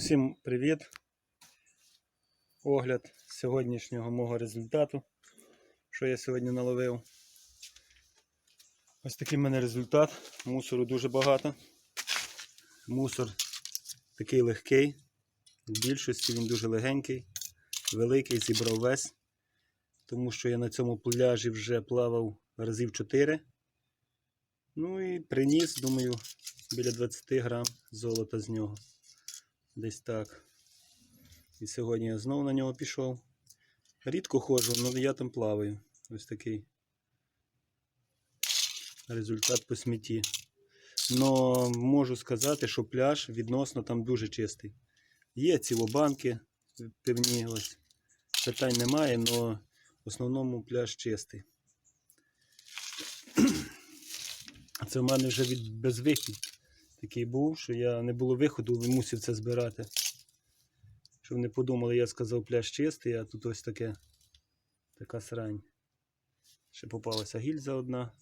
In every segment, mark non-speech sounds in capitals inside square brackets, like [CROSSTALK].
Усім привіт! Огляд сьогоднішнього мого результату, що я сьогодні наловив. Ось такий в мене результат. Мусору дуже багато. Мусор такий легкий. В більшості він дуже легенький, великий, зібрав весь. Тому що я на цьому пляжі вже плавав разів 4. Ну і приніс, думаю, біля 20 грам золота з нього. Десь так. І сьогодні я знову на нього пішов. Рідко ходжу, але я там плаваю. Ось такий результат по смітті. Но можу сказати, що пляж відносно там дуже чистий. Є цілобанки певні, ось. Питань немає, але в основному пляж чистий. Це в мене вже від безвихід такий був, що я не було виходу, мусив це збирати. Щоб не подумали, я сказав пляж чистий, а тут ось таке така срань. Ще попалася гільза одна.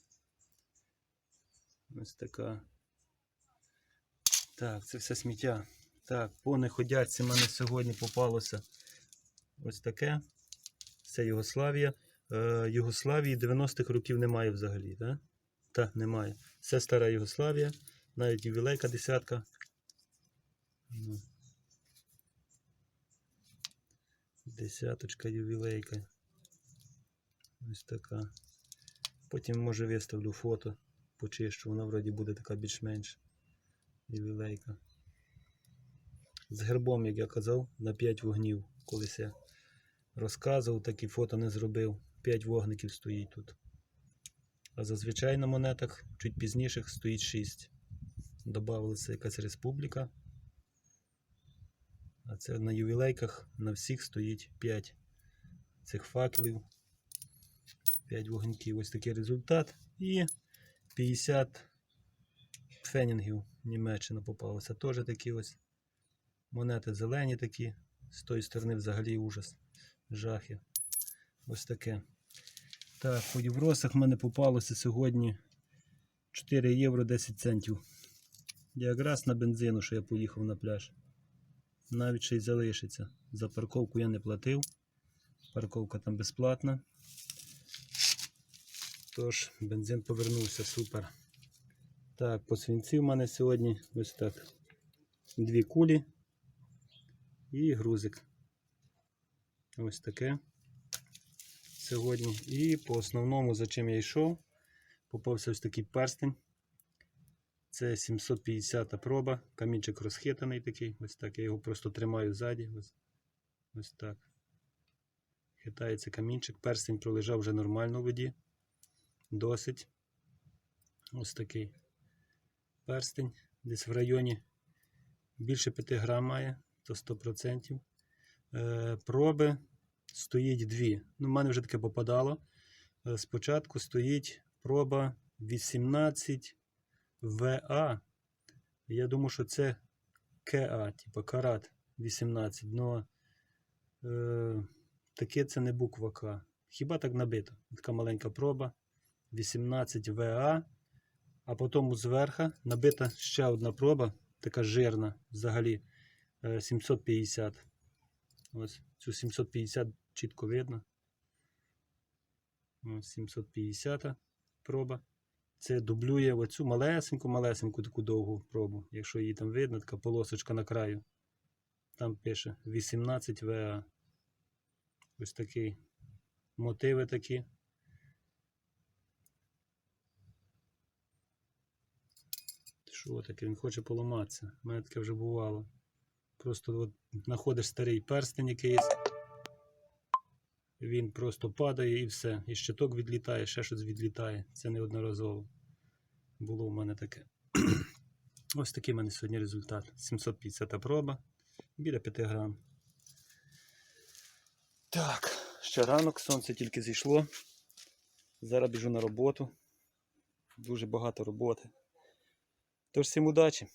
Ось така. Так, це все сміття. Так, по неходяці мене сьогодні попалося ось таке. Це Югославія. Е, Югославії 90-х років немає взагалі, так? Так, немає. Це стара Югославія. Навіть ювілейка десятка. Ну. Десяточка ювілейка. Ось така. Потім може виставлю фото, почищу, вона вроді буде така більш-менш ювілейка. З гербом, як я казав, на 5 вогнів. Колись я розказував, такі фото не зробив. 5 вогників стоїть тут. А зазвичай на монетах чуть пізніших стоїть 6. Добавилася якась республіка. А це на ювілейках на всіх стоїть 5 цих факелів. 5 вогоньків. Ось такий результат. І 50 фенінгів Німеччина попалося. Теж такі ось монети зелені такі. З тої сторони взагалі ужас. Жахи. Ось таке. Так, по євросах в мене попалося сьогодні 4 євро 10 центів. Якраз на бензину, що я поїхав на пляж. Навіть ще й залишиться. За парковку я не платив. Парковка там безплатна. Тож, бензин повернувся, супер. Так, по свинці в мене сьогодні ось так. Дві кулі і грузик. Ось таке. Сьогодні. І по основному, за чим я йшов, попався ось такий перстень. Це 750 проба, камінчик розхитаний такий. Ось так. Я його просто тримаю ззаді. Ось, ось так. Хитається камінчик. Перстень пролежав вже нормально в воді. Досить. Ось такий перстень. Десь в районі більше 5 грам має, то 100%. Е, проби стоїть дві. Ну, в мене вже таке попадало. Е, спочатку стоїть проба 18. ВА. Я думаю, що це КА, типу карат 18. Но е, таке це не буква К. Хіба так набито? Така маленька проба. 18 ВА. А потім зверху набита ще одна проба, така жирна взагалі. е, 750. Ось цю 750 чітко видно. Ось 750 проба. Це дублює оцю малесеньку-малесеньку таку довгу пробу. Якщо її там видно, така полосочка на краю. Там пише 18 ВА. Ось такий. Мотиви такі. Що таке? Він хоче поламатися. У мене таке вже бувало. Просто от знаходиш старий перстень якийсь. Він просто падає і все. І щиток відлітає, ще щось відлітає. Це неодноразово. Було в мене таке. [CLEARS THROAT] Ось такий в мене сьогодні результат. 750 проба. Біля 5 грам. Так, ще ранок, сонце тільки зійшло. Зараз біжу на роботу. Дуже багато роботи. Тож всім удачі!